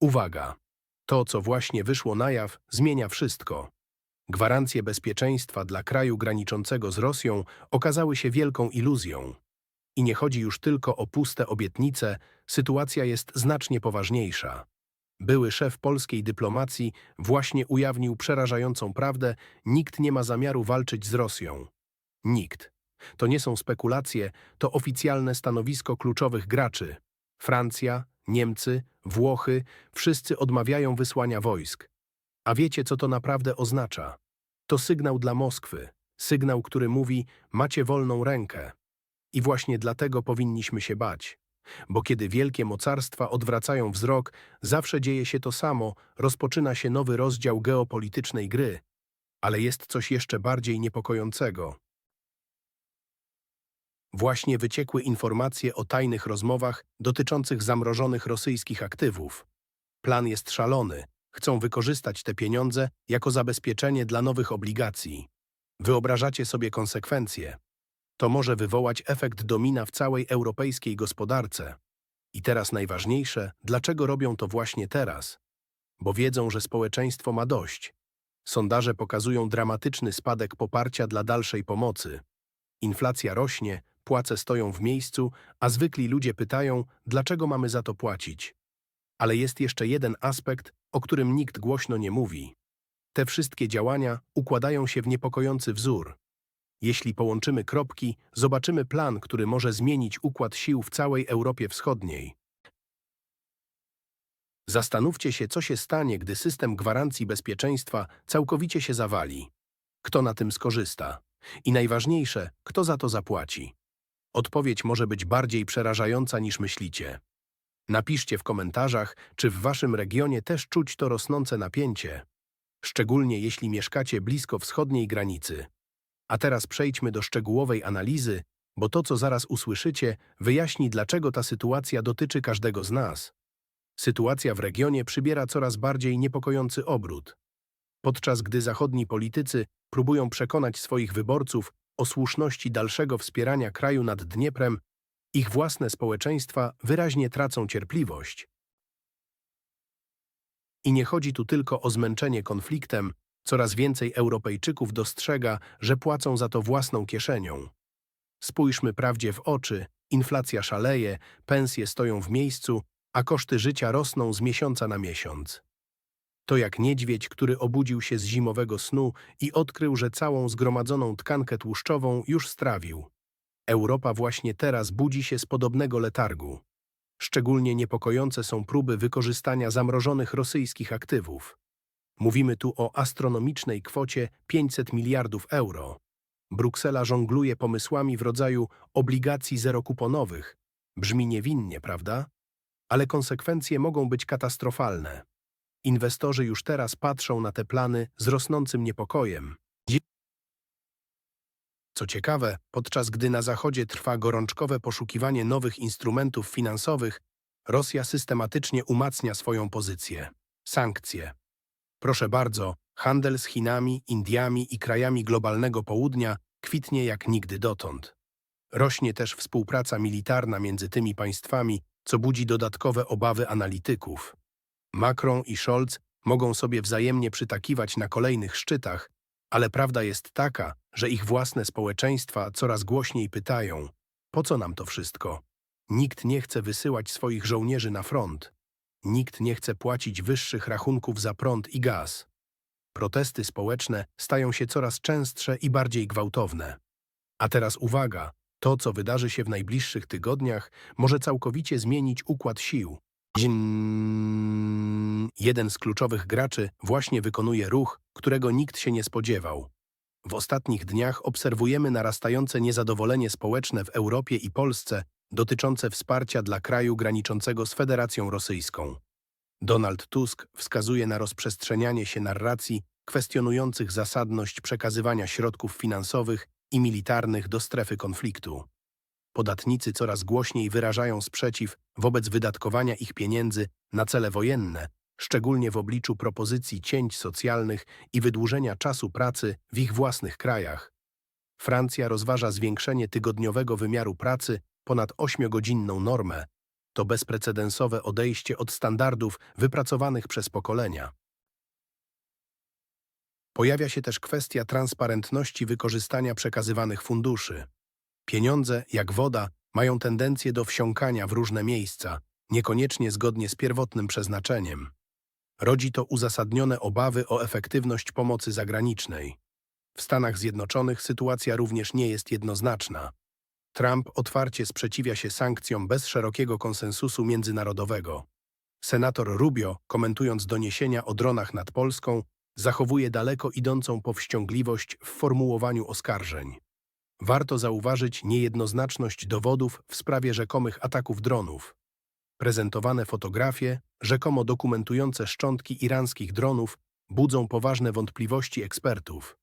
Uwaga! To, co właśnie wyszło na jaw, zmienia wszystko. Gwarancje bezpieczeństwa dla kraju graniczącego z Rosją okazały się wielką iluzją. I nie chodzi już tylko o puste obietnice, sytuacja jest znacznie poważniejsza. Były szef polskiej dyplomacji właśnie ujawnił przerażającą prawdę, nikt nie ma zamiaru walczyć z Rosją. Nikt. To nie są spekulacje, to oficjalne stanowisko kluczowych graczy. Francja, Niemcy, Włochy, wszyscy odmawiają wysłania wojsk. A wiecie, co to naprawdę oznacza? To sygnał dla Moskwy, sygnał, który mówi, macie wolną rękę. I właśnie dlatego powinniśmy się bać. Bo kiedy wielkie mocarstwa odwracają wzrok, zawsze dzieje się to samo, rozpoczyna się nowy rozdział geopolitycznej gry. Ale jest coś jeszcze bardziej niepokojącego. Właśnie wyciekły informacje o tajnych rozmowach dotyczących zamrożonych rosyjskich aktywów. Plan jest szalony. Chcą wykorzystać te pieniądze jako zabezpieczenie dla nowych obligacji. Wyobrażacie sobie konsekwencje. To może wywołać efekt domina w całej europejskiej gospodarce. I teraz najważniejsze, dlaczego robią to właśnie teraz? Bo wiedzą, że społeczeństwo ma dość. Sondaże pokazują dramatyczny spadek poparcia dla dalszej pomocy. Inflacja rośnie, płace stoją w miejscu, a zwykli ludzie pytają, dlaczego mamy za to płacić. Ale jest jeszcze jeden aspekt, o którym nikt głośno nie mówi. Te wszystkie działania układają się w niepokojący wzór. Jeśli połączymy kropki, zobaczymy plan, który może zmienić układ sił w całej Europie Wschodniej. Zastanówcie się, co się stanie, gdy system gwarancji bezpieczeństwa całkowicie się zawali. Kto na tym skorzysta? I najważniejsze, kto za to zapłaci? Odpowiedź może być bardziej przerażająca niż myślicie. Napiszcie w komentarzach, czy w waszym regionie też czuć to rosnące napięcie, szczególnie jeśli mieszkacie blisko wschodniej granicy. A teraz przejdźmy do szczegółowej analizy, bo to, co zaraz usłyszycie, wyjaśni, dlaczego ta sytuacja dotyczy każdego z nas. Sytuacja w regionie przybiera coraz bardziej niepokojący obrót. Podczas gdy zachodni politycy próbują przekonać swoich wyborców o słuszności dalszego wspierania kraju nad Dnieprem, ich własne społeczeństwa wyraźnie tracą cierpliwość. I nie chodzi tu tylko o zmęczenie konfliktem, coraz więcej Europejczyków dostrzega, że płacą za to własną kieszenią. Spójrzmy prawdzie w oczy, inflacja szaleje, pensje stoją w miejscu, a koszty życia rosną z miesiąca na miesiąc. To jak niedźwiedź, który obudził się z zimowego snu i odkrył, że całą zgromadzoną tkankę tłuszczową już strawił. Europa właśnie teraz budzi się z podobnego letargu. Szczególnie niepokojące są próby wykorzystania zamrożonych rosyjskich aktywów. Mówimy tu o astronomicznej kwocie 500 miliardów euro. Bruksela żongluje pomysłami w rodzaju obligacji zerokuponowych. Brzmi niewinnie, prawda? Ale konsekwencje mogą być katastrofalne. Inwestorzy już teraz patrzą na te plany z rosnącym niepokojem. Co ciekawe, podczas gdy na Zachodzie trwa gorączkowe poszukiwanie nowych instrumentów finansowych, Rosja systematycznie umacnia swoją pozycję. Sankcje. Proszę bardzo, handel z Chinami, Indiami i krajami globalnego południa kwitnie jak nigdy dotąd. Rośnie też współpraca militarna między tymi państwami, co budzi dodatkowe obawy analityków. Macron i Scholz mogą sobie wzajemnie przytakiwać na kolejnych szczytach, ale prawda jest taka, że ich własne społeczeństwa coraz głośniej pytają, po co nam to wszystko? Nikt nie chce wysyłać swoich żołnierzy na front. Nikt nie chce płacić wyższych rachunków za prąd i gaz. Protesty społeczne stają się coraz częstsze i bardziej gwałtowne. A teraz uwaga, to co wydarzy się w najbliższych tygodniach może całkowicie zmienić układ sił. Jeden z kluczowych graczy właśnie wykonuje ruch, którego nikt się nie spodziewał. W ostatnich dniach obserwujemy narastające niezadowolenie społeczne w Europie i Polsce dotyczące wsparcia dla kraju graniczącego z Federacją Rosyjską. Donald Tusk wskazuje na rozprzestrzenianie się narracji kwestionujących zasadność przekazywania środków finansowych i militarnych do strefy konfliktu. Podatnicy coraz głośniej wyrażają sprzeciw wobec wydatkowania ich pieniędzy na cele wojenne, szczególnie w obliczu propozycji cięć socjalnych i wydłużenia czasu pracy w ich własnych krajach. Francja rozważa zwiększenie tygodniowego wymiaru pracy ponad ośmiogodzinną normę, To bezprecedensowe odejście od standardów wypracowanych przez pokolenia. Pojawia się też kwestia transparentności wykorzystania przekazywanych funduszy. Pieniądze, jak woda, mają tendencję do wsiąkania w różne miejsca, niekoniecznie zgodnie z pierwotnym przeznaczeniem. Rodzi to uzasadnione obawy o efektywność pomocy zagranicznej. W Stanach Zjednoczonych sytuacja również nie jest jednoznaczna. Trump otwarcie sprzeciwia się sankcjom bez szerokiego konsensusu międzynarodowego. Senator Rubio, komentując doniesienia o dronach nad Polską, zachowuje daleko idącą powściągliwość w formułowaniu oskarżeń. Warto zauważyć niejednoznaczność dowodów w sprawie rzekomych ataków dronów. Prezentowane fotografie, rzekomo dokumentujące szczątki iranskich dronów, budzą poważne wątpliwości ekspertów.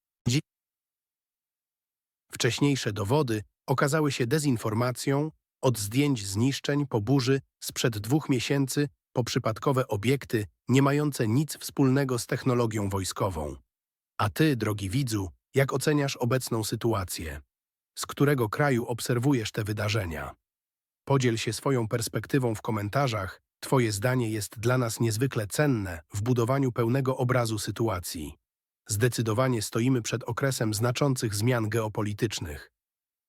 Wcześniejsze dowody okazały się dezinformacją od zdjęć zniszczeń po burzy sprzed dwóch miesięcy po przypadkowe obiekty nie mające nic wspólnego z technologią wojskową. A ty, drogi widzu, jak oceniasz obecną sytuację? Z którego kraju obserwujesz te wydarzenia? Podziel się swoją perspektywą w komentarzach. Twoje zdanie jest dla nas niezwykle cenne w budowaniu pełnego obrazu sytuacji. Zdecydowanie stoimy przed okresem znaczących zmian geopolitycznych.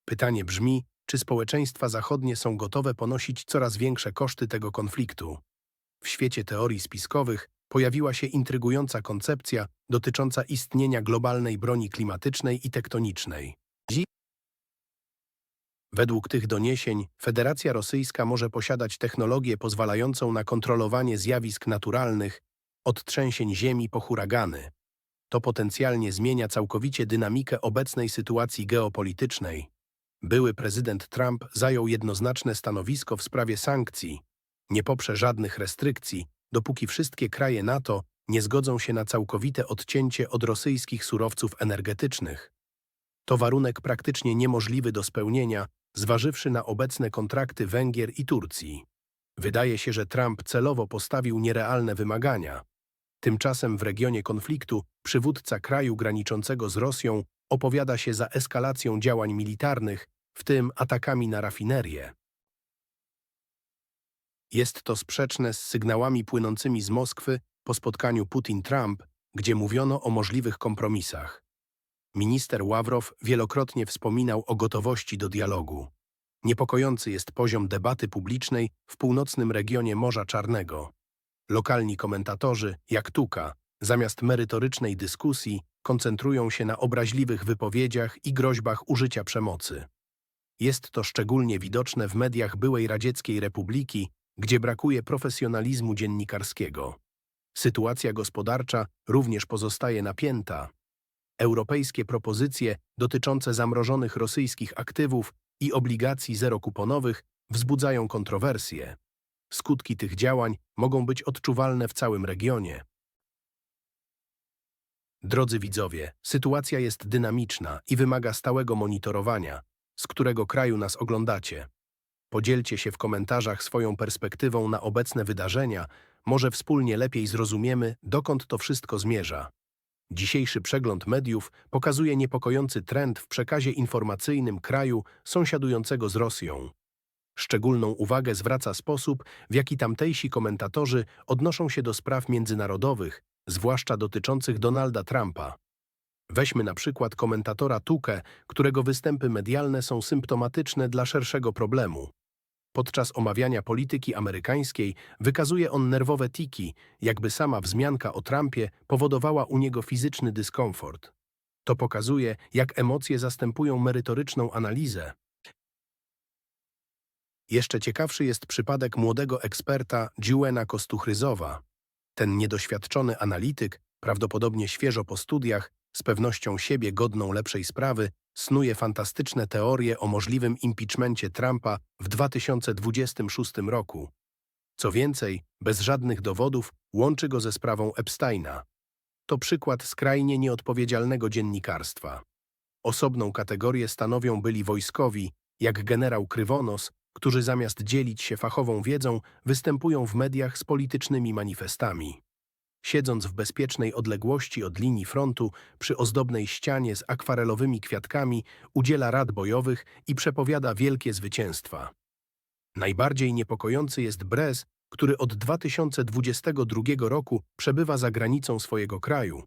Pytanie brzmi, czy społeczeństwa zachodnie są gotowe ponosić coraz większe koszty tego konfliktu? W świecie teorii spiskowych pojawiła się intrygująca koncepcja dotycząca istnienia globalnej broni klimatycznej i tektonicznej. Według tych doniesień Federacja Rosyjska może posiadać technologię pozwalającą na kontrolowanie zjawisk naturalnych, od trzęsień ziemi po huragany. To potencjalnie zmienia całkowicie dynamikę obecnej sytuacji geopolitycznej. Były prezydent Trump zajął jednoznaczne stanowisko w sprawie sankcji. Nie poprze żadnych restrykcji, dopóki wszystkie kraje NATO nie zgodzą się na całkowite odcięcie od rosyjskich surowców energetycznych. To warunek praktycznie niemożliwy do spełnienia, zważywszy na obecne kontrakty Węgier i Turcji. Wydaje się, że Trump celowo postawił nierealne wymagania. Tymczasem w regionie konfliktu przywódca kraju graniczącego z Rosją opowiada się za eskalacją działań militarnych, w tym atakami na rafinerię. Jest to sprzeczne z sygnałami płynącymi z Moskwy po spotkaniu Putin-Trump, gdzie mówiono o możliwych kompromisach. Minister Ławrow wielokrotnie wspominał o gotowości do dialogu. Niepokojący jest poziom debaty publicznej w północnym regionie Morza Czarnego. Lokalni komentatorzy, jak Tuka, zamiast merytorycznej dyskusji, koncentrują się na obraźliwych wypowiedziach i groźbach użycia przemocy. Jest to szczególnie widoczne w mediach byłej Radzieckiej Republiki, gdzie brakuje profesjonalizmu dziennikarskiego. Sytuacja gospodarcza również pozostaje napięta. Europejskie propozycje dotyczące zamrożonych rosyjskich aktywów i obligacji zerokuponowych wzbudzają kontrowersje. Skutki tych działań mogą być odczuwalne w całym regionie. Drodzy widzowie, sytuacja jest dynamiczna i wymaga stałego monitorowania, z którego kraju nas oglądacie. Podzielcie się w komentarzach swoją perspektywą na obecne wydarzenia, może wspólnie lepiej zrozumiemy, dokąd to wszystko zmierza. Dzisiejszy przegląd mediów pokazuje niepokojący trend w przekazie informacyjnym kraju sąsiadującego z Rosją. Szczególną uwagę zwraca sposób, w jaki tamtejsi komentatorzy odnoszą się do spraw międzynarodowych, zwłaszcza dotyczących Donalda Trumpa. Weźmy na przykład komentatora Tuke, którego występy medialne są symptomatyczne dla szerszego problemu. Podczas omawiania polityki amerykańskiej wykazuje on nerwowe tiki, jakby sama wzmianka o Trumpie powodowała u niego fizyczny dyskomfort. To pokazuje, jak emocje zastępują merytoryczną analizę. Jeszcze ciekawszy jest przypadek młodego eksperta Dziuena Kostuchryzowa. Ten niedoświadczony analityk, prawdopodobnie świeżo po studiach, z pewnością siebie godną lepszej sprawy, snuje fantastyczne teorie o możliwym impeachmencie Trumpa w 2026 roku. Co więcej, bez żadnych dowodów łączy go ze sprawą Epsteina. To przykład skrajnie nieodpowiedzialnego dziennikarstwa. Osobną kategorię stanowią byli wojskowi, jak generał Krywonos, którzy zamiast dzielić się fachową wiedzą, występują w mediach z politycznymi manifestami. Siedząc w bezpiecznej odległości od linii frontu, przy ozdobnej ścianie z akwarelowymi kwiatkami, udziela rad bojowych i przepowiada wielkie zwycięstwa. Najbardziej niepokojący jest Brez, który od 2022 roku przebywa za granicą swojego kraju.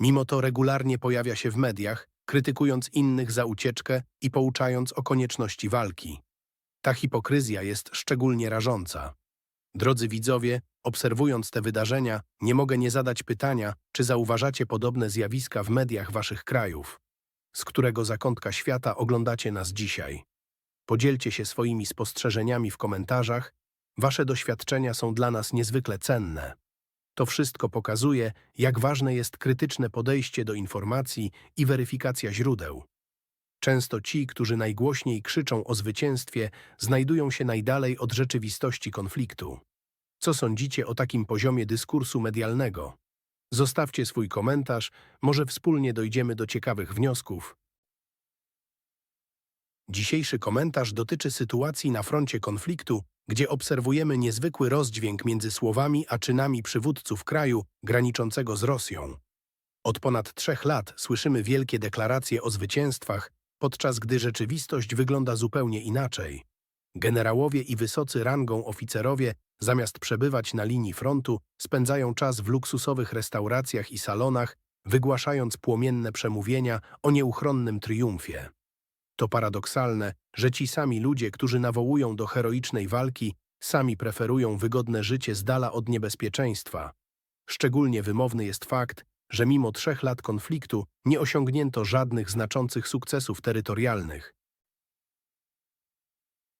Mimo to regularnie pojawia się w mediach, krytykując innych za ucieczkę i pouczając o konieczności walki. Ta hipokryzja jest szczególnie rażąca. Drodzy widzowie, obserwując te wydarzenia, nie mogę nie zadać pytania, czy zauważacie podobne zjawiska w mediach waszych krajów, z którego zakątka świata oglądacie nas dzisiaj. Podzielcie się swoimi spostrzeżeniami w komentarzach. Wasze doświadczenia są dla nas niezwykle cenne. To wszystko pokazuje, jak ważne jest krytyczne podejście do informacji i weryfikacja źródeł. Często ci, którzy najgłośniej krzyczą o zwycięstwie, znajdują się najdalej od rzeczywistości konfliktu. Co sądzicie o takim poziomie dyskursu medialnego? Zostawcie swój komentarz, może wspólnie dojdziemy do ciekawych wniosków. Dzisiejszy komentarz dotyczy sytuacji na froncie konfliktu, gdzie obserwujemy niezwykły rozdźwięk między słowami a czynami przywódców kraju graniczącego z Rosją. Od ponad trzech lat słyszymy wielkie deklaracje o zwycięstwach, podczas gdy rzeczywistość wygląda zupełnie inaczej. Generałowie i wysocy rangą oficerowie, zamiast przebywać na linii frontu, spędzają czas w luksusowych restauracjach i salonach, wygłaszając płomienne przemówienia o nieuchronnym triumfie. To paradoksalne, że ci sami ludzie, którzy nawołują do heroicznej walki, sami preferują wygodne życie z dala od niebezpieczeństwa. Szczególnie wymowny jest fakt, że mimo trzech lat konfliktu nie osiągnięto żadnych znaczących sukcesów terytorialnych.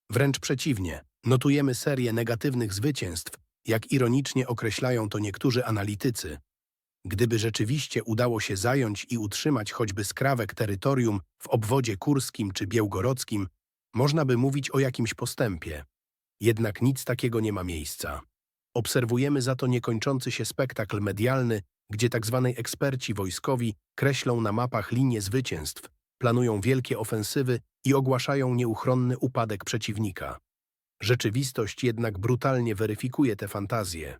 Wręcz przeciwnie, notujemy serię negatywnych zwycięstw, jak ironicznie określają to niektórzy analitycy. Gdyby rzeczywiście udało się zająć i utrzymać choćby skrawek terytorium w obwodzie kurskim czy białgorodzkim, można by mówić o jakimś postępie. Jednak nic takiego nie ma miejsca. Obserwujemy za to niekończący się spektakl medialny, gdzie tzw. Tak eksperci wojskowi kreślą na mapach linie zwycięstw, planują wielkie ofensywy i ogłaszają nieuchronny upadek przeciwnika. Rzeczywistość jednak brutalnie weryfikuje te fantazje.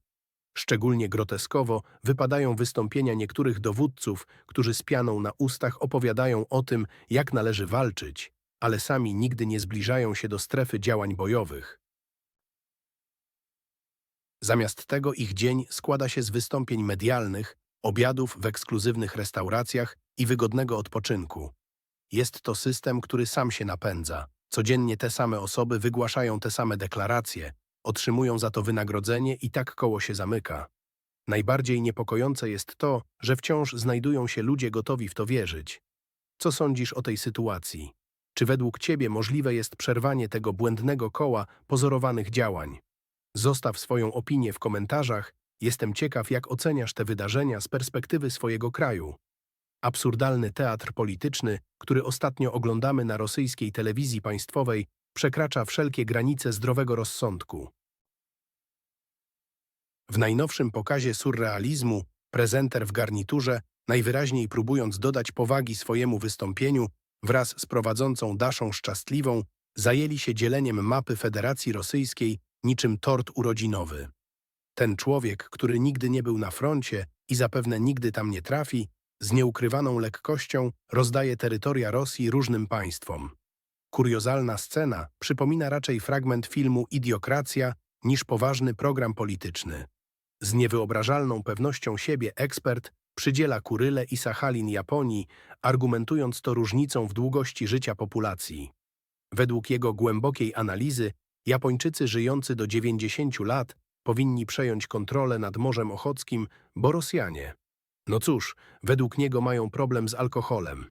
Szczególnie groteskowo wypadają wystąpienia niektórych dowódców, którzy z pianą na ustach opowiadają o tym, jak należy walczyć, ale sami nigdy nie zbliżają się do strefy działań bojowych. Zamiast tego ich dzień składa się z wystąpień medialnych, obiadów w ekskluzywnych restauracjach i wygodnego odpoczynku. Jest to system, który sam się napędza. Codziennie te same osoby wygłaszają te same deklaracje, otrzymują za to wynagrodzenie i tak koło się zamyka. Najbardziej niepokojące jest to, że wciąż znajdują się ludzie gotowi w to wierzyć. Co sądzisz o tej sytuacji? Czy według Ciebie możliwe jest przerwanie tego błędnego koła pozorowanych działań? Zostaw swoją opinię w komentarzach. Jestem ciekaw, jak oceniasz te wydarzenia z perspektywy swojego kraju. Absurdalny teatr polityczny, który ostatnio oglądamy na rosyjskiej telewizji państwowej, przekracza wszelkie granice zdrowego rozsądku. W najnowszym pokazie surrealizmu prezenter w garniturze, najwyraźniej próbując dodać powagi swojemu wystąpieniu, wraz z prowadzącą Daszą Szczęśliwą, zajęli się dzieleniem mapy Federacji Rosyjskiej niczym tort urodzinowy. Ten człowiek, który nigdy nie był na froncie i zapewne nigdy tam nie trafi, z nieukrywaną lekkością rozdaje terytoria Rosji różnym państwom. Kuriozalna scena przypomina raczej fragment filmu Idiokracja niż poważny program polityczny. Z niewyobrażalną pewnością siebie ekspert przydziela Kuryle i Sachalin Japonii, argumentując to różnicą w długości życia populacji. Według jego głębokiej analizy Japończycy żyjący do 90 lat powinni przejąć kontrolę nad Morzem Ochockim, bo Rosjanie. No cóż, według niego mają problem z alkoholem.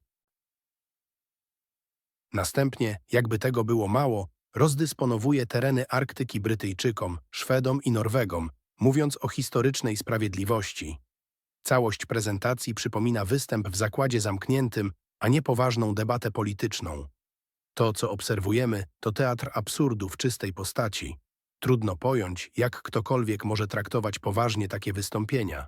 Następnie, jakby tego było mało, rozdysponowuje tereny Arktyki Brytyjczykom, Szwedom i Norwegom, mówiąc o historycznej sprawiedliwości. Całość prezentacji przypomina występ w zakładzie zamkniętym, a nie poważną debatę polityczną. To, co obserwujemy, to teatr absurdu w czystej postaci. Trudno pojąć, jak ktokolwiek może traktować poważnie takie wystąpienia.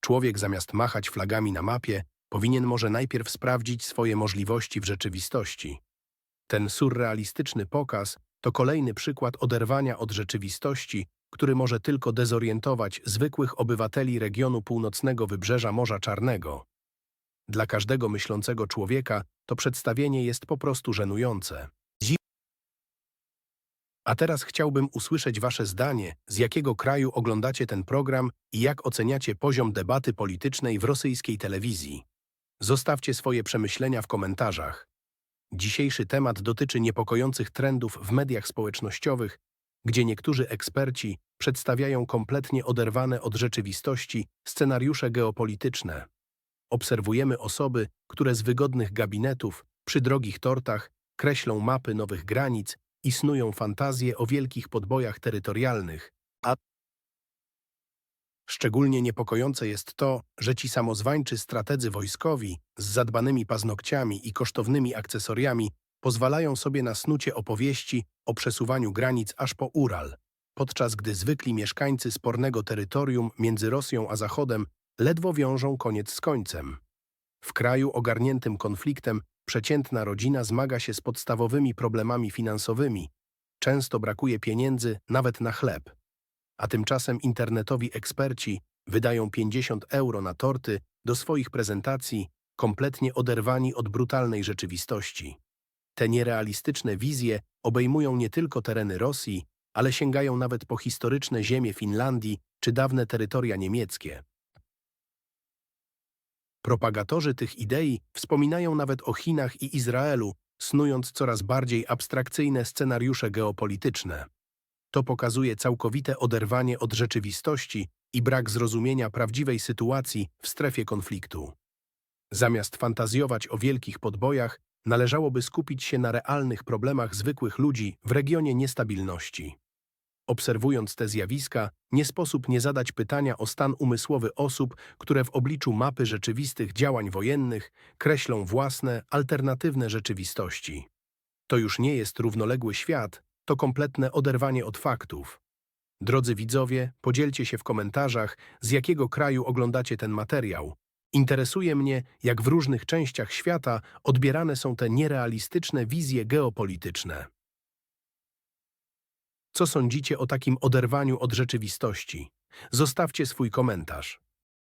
Człowiek zamiast machać flagami na mapie, powinien może najpierw sprawdzić swoje możliwości w rzeczywistości. Ten surrealistyczny pokaz to kolejny przykład oderwania od rzeczywistości, który może tylko dezorientować zwykłych obywateli regionu północnego wybrzeża Morza Czarnego. Dla każdego myślącego człowieka to przedstawienie jest po prostu żenujące. A teraz chciałbym usłyszeć Wasze zdanie, z jakiego kraju oglądacie ten program i jak oceniacie poziom debaty politycznej w rosyjskiej telewizji. Zostawcie swoje przemyślenia w komentarzach. Dzisiejszy temat dotyczy niepokojących trendów w mediach społecznościowych, gdzie niektórzy eksperci przedstawiają kompletnie oderwane od rzeczywistości scenariusze geopolityczne. Obserwujemy osoby, które z wygodnych gabinetów, przy drogich tortach, kreślą mapy nowych granic i snują fantazje o wielkich podbojach terytorialnych, a Szczególnie niepokojące jest to, że ci samozwańczy strategzy wojskowi z zadbanymi paznokciami i kosztownymi akcesoriami pozwalają sobie na snucie opowieści o przesuwaniu granic aż po Ural, podczas gdy zwykli mieszkańcy spornego terytorium między Rosją a Zachodem ledwo wiążą koniec z końcem. W kraju ogarniętym konfliktem przeciętna rodzina zmaga się z podstawowymi problemami finansowymi. Często brakuje pieniędzy nawet na chleb. A tymczasem internetowi eksperci wydają 50 euro na torty do swoich prezentacji, kompletnie oderwani od brutalnej rzeczywistości. Te nierealistyczne wizje obejmują nie tylko tereny Rosji, ale sięgają nawet po historyczne ziemie Finlandii czy dawne terytoria niemieckie. Propagatorzy tych idei wspominają nawet o Chinach i Izraelu, snując coraz bardziej abstrakcyjne scenariusze geopolityczne. To pokazuje całkowite oderwanie od rzeczywistości i brak zrozumienia prawdziwej sytuacji w strefie konfliktu. Zamiast fantazjować o wielkich podbojach, należałoby skupić się na realnych problemach zwykłych ludzi w regionie niestabilności. Obserwując te zjawiska, nie sposób nie zadać pytania o stan umysłowy osób, które w obliczu mapy rzeczywistych działań wojennych kreślą własne, alternatywne rzeczywistości. To już nie jest równoległy świat, to kompletne oderwanie od faktów. Drodzy widzowie, podzielcie się w komentarzach, z jakiego kraju oglądacie ten materiał. Interesuje mnie, jak w różnych częściach świata odbierane są te nierealistyczne wizje geopolityczne. Co sądzicie o takim oderwaniu od rzeczywistości? Zostawcie swój komentarz.